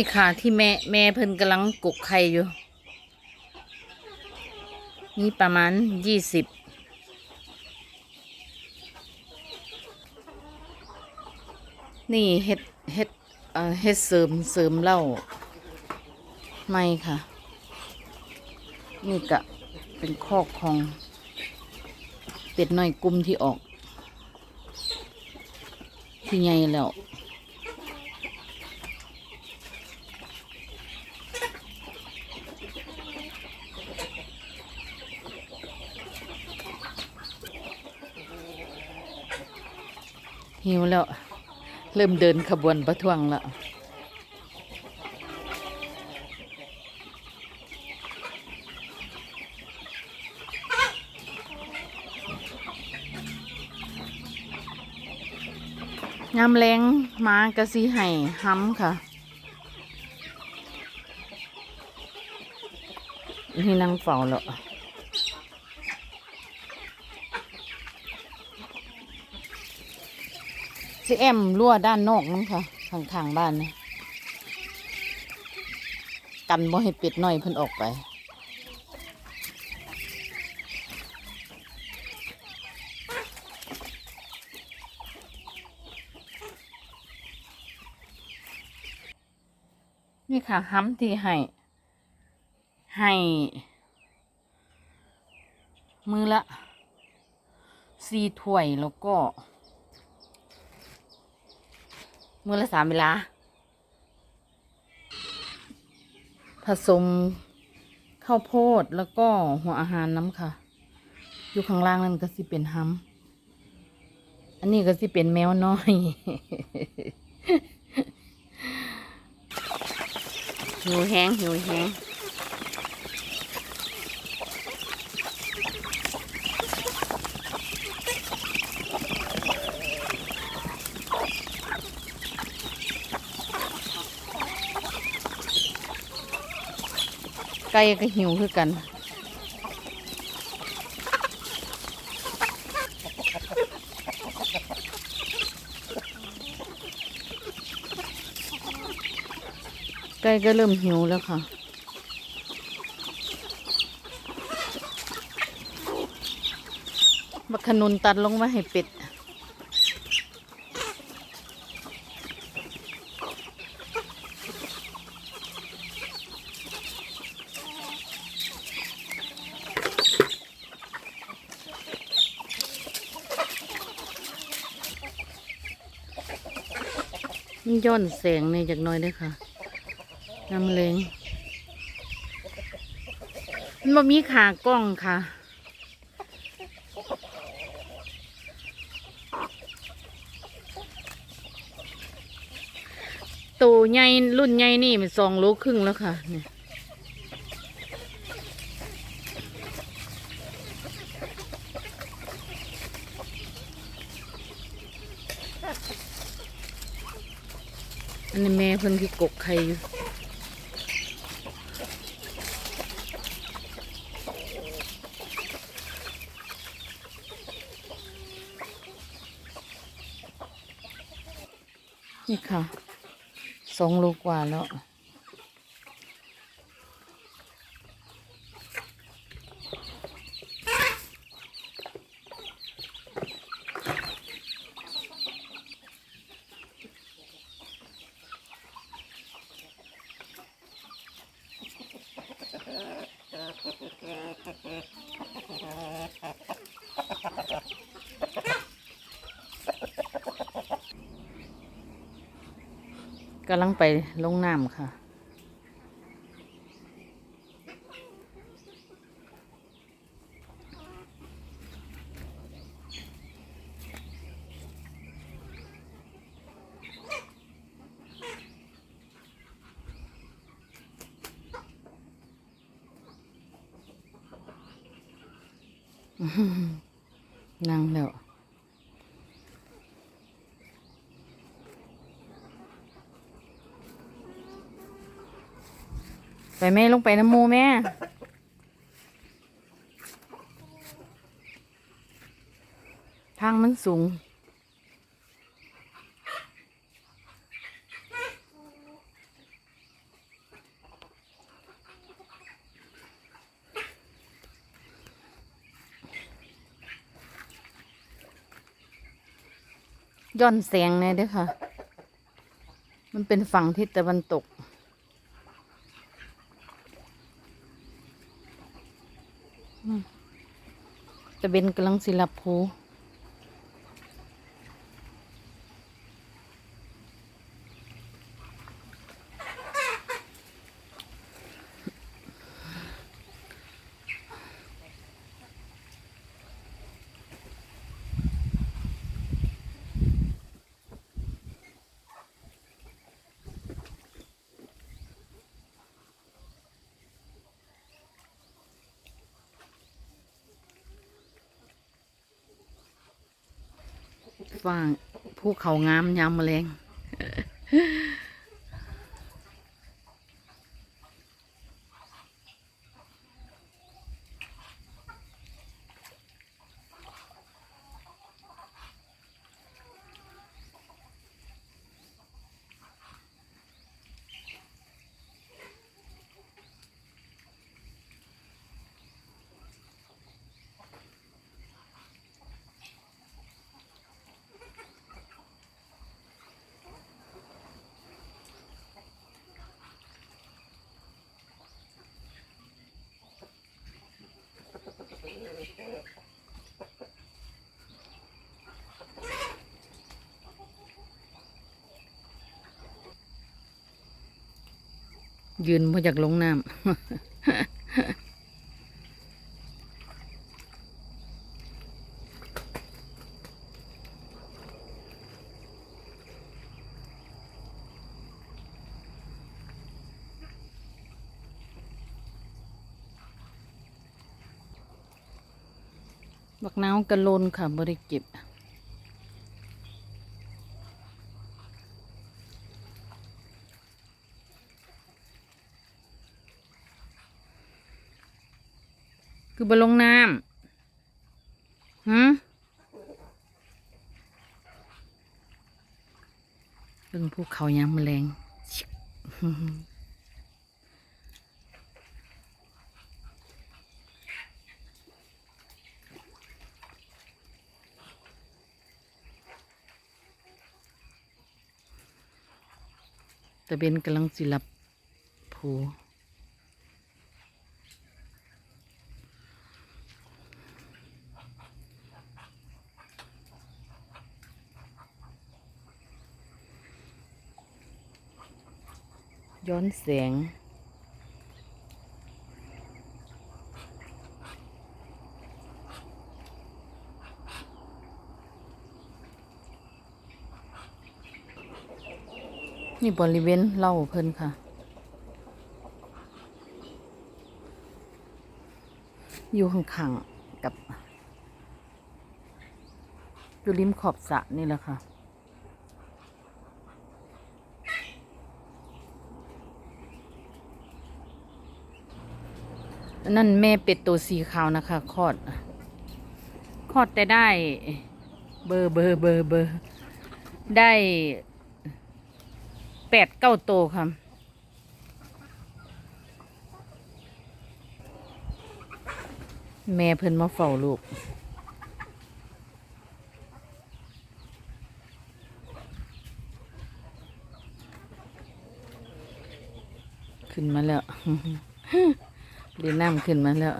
นี่ค่ะที่แม่แม่เพิ่นกำลังกกไข่อยู่ นี่ประมาณยี่สิบนี่เฮ็ดเฮ็ดเอ่อเฮ็ดเสริมเสริมเหล้าไม่ค่ะ นี่กะเป็นคอกของเป็ดน้อยกลุ่มที่ออก ที่ใหญ่แล้ว หิวแล้ว เริ่มเดินขบวนประท้วงแล้วยามแรงมากระสิให้ห้ำค่ะ นี่นั่งเฝ้าแล้ว สิแอมรั่วด้านนอกนั่นค่ะทางทางบ้านนะกันบ่ให้เป็ดน้อยเพิ่นออกไป นี่ค่ะห้ำที่ให้ ให้ มือละสี่ถ้วยแล้วก็ มื้อละสามเวลา ผสมข้าวโพดแล้วก็หัวอาหารน้ำค่ะ อยู่ข้างล่างนั่นก็สิเป็นหัมอันนี้ก็สิเป็นแมวน้อยหิวแห้งหิวแห้ง ไก่ก็หิวคือกันไก่ก็เริ่มหิวแล้วค่ะ บักขนุนตัดลงมาให้เป็ด ย้อนแสงในจากน้อยเด้วยค่ะน้ำเลงมันบ่มีขากล้องค่ะตัวใหญ่รุ่นใหญ่นี่มันสองโลครึ่งแล้วค่ะเนี่ย นนี้แม่เพิ่นที่กกไข่อยู่นี่ค่ะสองโลกว่าแล้ว กำลังไปลงน้ำค่ะ นั่งแล้วไปแม่ลงไปน้ำมูแม่ ทางมันสูง ย้อนแสงในเด้อค่ะ มันเป็นฝั่งทิศตะวันตก ตะเบนกำลังสิลับผู ฟ่างภูเขางามยามแมลง ยืนมาจากลงน้ำบักนาวกระโลนค่ะบริเก็บ คือบลงน้ำหืมเรื่องภูเขายามแมลงชิบตะเบนกำลังสิลับผู ย้อนแสง นี่บริเวณเล่าเพิ่นค่ะ อยู่ข้างๆกับอยู่ริมขอบสระนี่แหละค่ะ นั่นแม่เป็ดตัวสีขาวนะคะคลอดคลอดแต่ได้ เบอร์เบอร์เบอร์เบอร์ได้แปดเก้าโตวค่ะแม่เพิ่นมาเฝ้าลูก ขึ้นมาแล้ว เรียนน้ำขึ้นมาแล้ว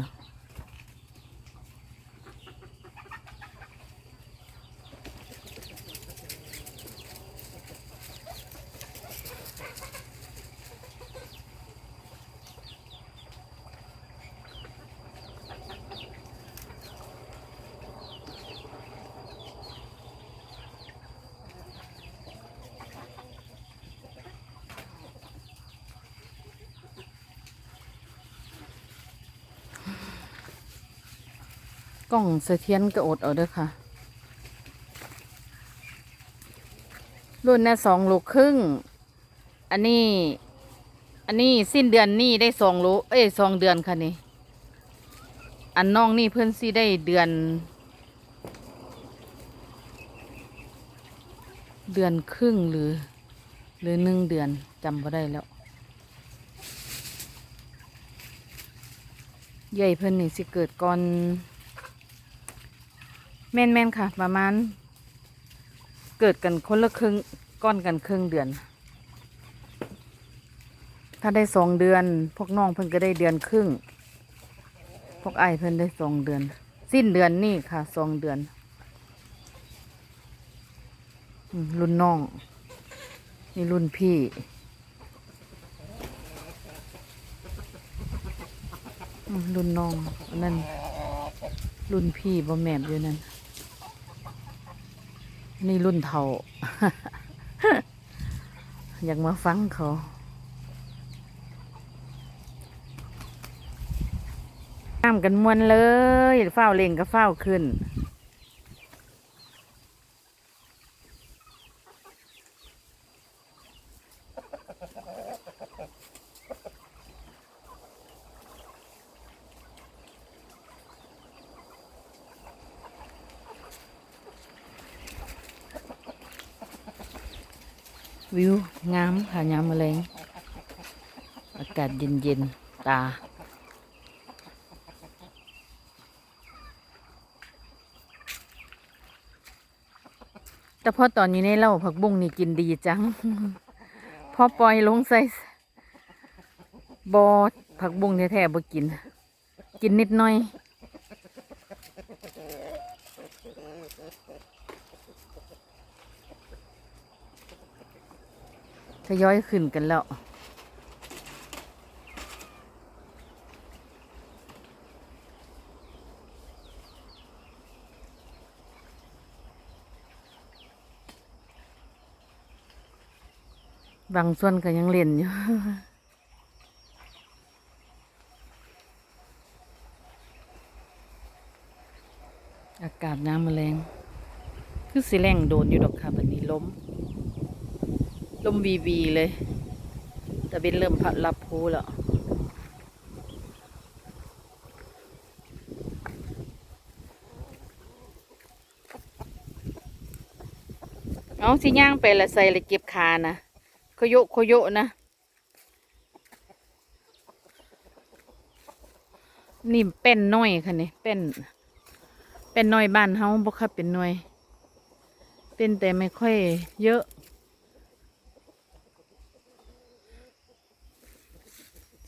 กล้องเสถียรก็อดเอาเด้อค่ะ รุ่นน่ะสองโลครึ่ง อันนี้ อันนี้สิ้นเดือนนี่ได้สองโลเอ้ยสองเดือนค่ะนี่ อันน้องนี่เพื่อนสิได้เดือน เดือนครึ่งหรือ หรือหนึ่งเดือนจำไม่ได้แล้วใหญ่เพิ่นนี่สิเกิดก่อน ม่นแม่นค่ะ ประมาณ เกิดกันคนละครึ่งก้อนกันครึ่งเดือน ถ้าได้สองเดือน พวกน้องเพิ่นก็ได้เดือนครึ่ง พวกไอเพิ่นได้สองเดือน สิ้นเดือนนี่ค่ะสองเดือนรุ่นน้อง นี่รุ่นพี่รุ่นน้องนนั่นรุ่นพี่บ่แมบอยู่นั่น นี่รุ่นเท่า อยากมาฟังเขาน้ำกันมวนเลยเฝ้าเล่งก็เฝ้าขึ้น วิวงามค่ะยามมะเร็งอากาศเย็นเย็นๆตา แต่พอตอนอยู่ในเล่าผักบุ้งนี่กินดีจัง พอปล่อยลงใส่บอผักบุ้งแท้ๆบ่กิน กินนิดหน่อย ทยอยขึ้นกันแล้ว บางส่วนก็ยังเล่นอยู่อากาศน้ำมาแรง คือสิแรงโดนอยู่ดอกค่ะบันนี้ล้ม ลมบีบีเลย แต่เป็นเริ่มพัดรับพูแล้วเอาสิย่างไปละใส่ละเก็บขานะโคโยะโคโยนะ นี่เป็นน้อยค่ะนี่เป็น เป็นน้อยบ้านเฮาบ่ค่ะเป็นน้อย เป็นแต่ไม่ค่อยเยอะ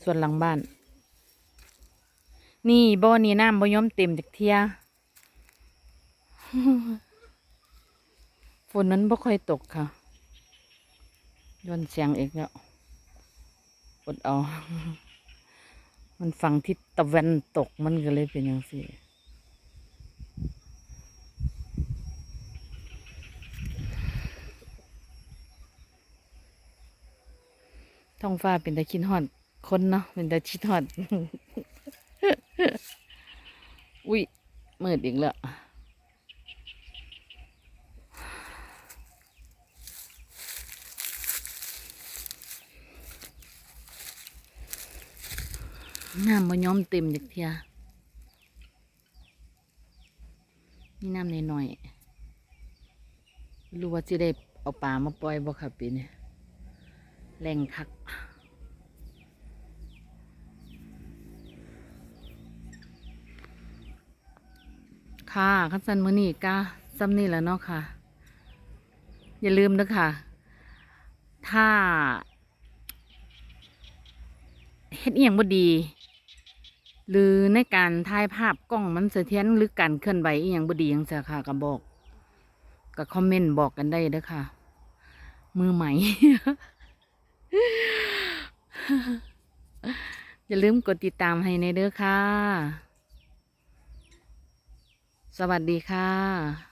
ส่วนหลังบ้าน นี่บ่อนี่น้ำบ่ยอมเต็มจากเทียฝนนั้นบ่ค่อยตกค่ะย้อนเสียงอีกแล้วอดเอา มันฝั่งทิศตะวันตกมันก็เลยเป็นอย่างสี่ท้องฟ้าเป็นตะคินฮอด คนเนาะเป็นตาชิดฮอด อุ้ยมืดอีกแล้วน้ำมันย้อมเต็มจากเทียนี่น้ำหน่อยๆรู้ว่าจะได้เอาปลามาปล่อยบ่ครับปีนี้แรงคัก ค่ะขั้นสันมือนี่ก็ซ้ำนี่แหล้วเนาะค่ะ อย่าลืมนะค่ะ ถ้าเฮ็ดเอียงบ่ดี หรือในการถ่ายภาพกล้องมันเสถียรหรือการเคลื่อนไหวอีหยังบ่ดีจังซี่ค่ะก็บอกก็คอมเมนต์บอกกันได้เด้อค่ะ มือใหม่ อย่าลืมกดติดตามให้ในเด้อค่ะ สวัสดีค่ะ